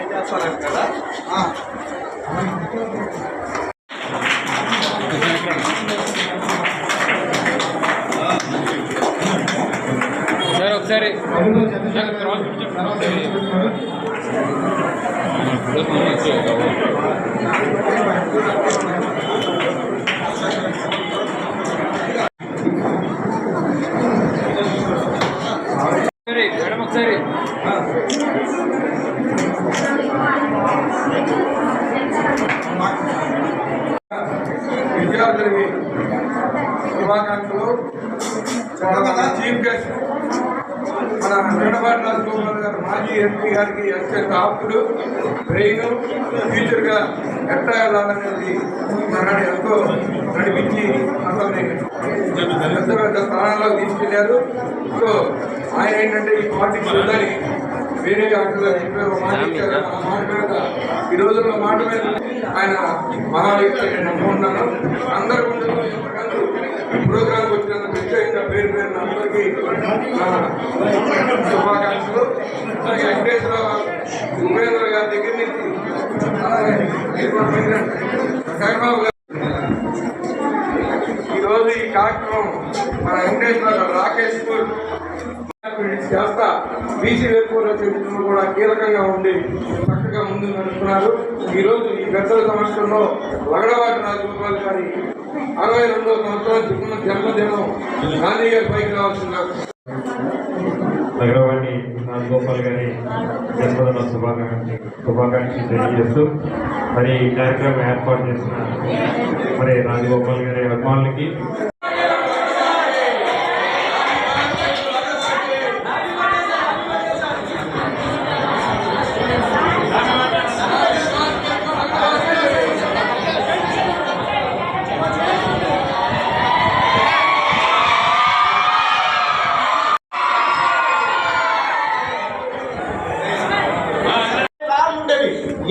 ఏం చేస్తానంట కదా సార్ ఒకసారి ఒకసారి మేడం ఒకసారి విద్యార్థులకి శుభాకాంక్షలు. మన చీఫ్ గెస్ట్ మన నిడబాటి రాజగోపాల్ గారు మాజీ ఎంపీ గారికి అత్యంత ఆప్తుడు బ్రెయిన్ ఫ్యూచర్గా ఎట్లా వెళ్ళాలనేది మనని ఎంతో నడిపించి అతన్ని పెద్ద పెద్ద స్థానాల్లో తీసుకెళ్ళారు. సో ఆయన ఏంటంటే ఈ పార్టీ చూడాలి వేరే చెప్పారు మాట ఇచ్చారు. ఆ మాట మీద ఈ రోజుల్లో మాట మీద ఆయన మహా వ్యక్తి నేను నమ్ముకున్నాను అందరూ ముందు ప్రోగ్రామ్ వచ్చినందుకు ప్రత్యేకంగా పేరు పేరున అందరికీ శుభాకాంక్షలు. అలాగే వెంకటేశ్వరరావు ఉపేంద్ర గారి దగ్గర నుంచి అలాగే గారు. ఈరోజు ఈ కార్యక్రమం మన వెంకటేశ్వర రాకేష్ స్కూల్ చేస్తా. బీసీ వెలుపుల చరిత్రలో కూడా కీలకంగా ఉండి చక్కగా ముందు నడుస్తున్నారు. ఈ రోజు ఈ పెద్దల సంవత్సరంలో లగడవాటి రాజగోపాల్ గారి అరవై రెండో సంవత్సరం జన్మదినం గాంధీ గారి పైకి రావాల్సిందిగా నగరవాణి రాజగోపాల్ గారి జన్మదిన శుభాకాంక్ష శుభాకాంక్షలు తెలియజేస్తూ మరి ఈ కార్యక్రమం ఏర్పాటు చేసిన మరి రాజగోపాల్ గారి అభిమానులకి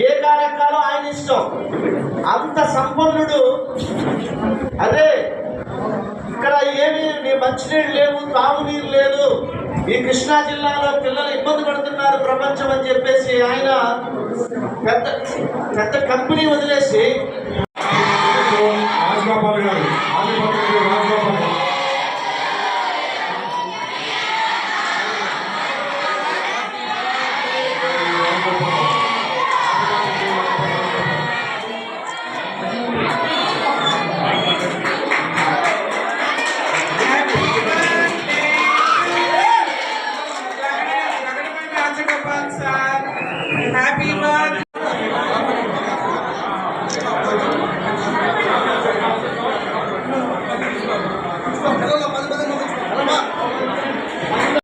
ఏ కార్యక్రమాలు ఆయన ఇష్టం? అంత సంపన్నుడు. అదే ఇక్కడ ఏమి నీ మంచినీళ్ళు లేవు తాగునీరు లేదు. ఈ కృష్ణా జిల్లాలో పిల్లలు ఇబ్బంది పడుతున్నారు ప్రపంచం అని చెప్పేసి ఆయన పెద్ద పెద్ద కంపెనీ వదిలేసి రాజగోపాల్ గారు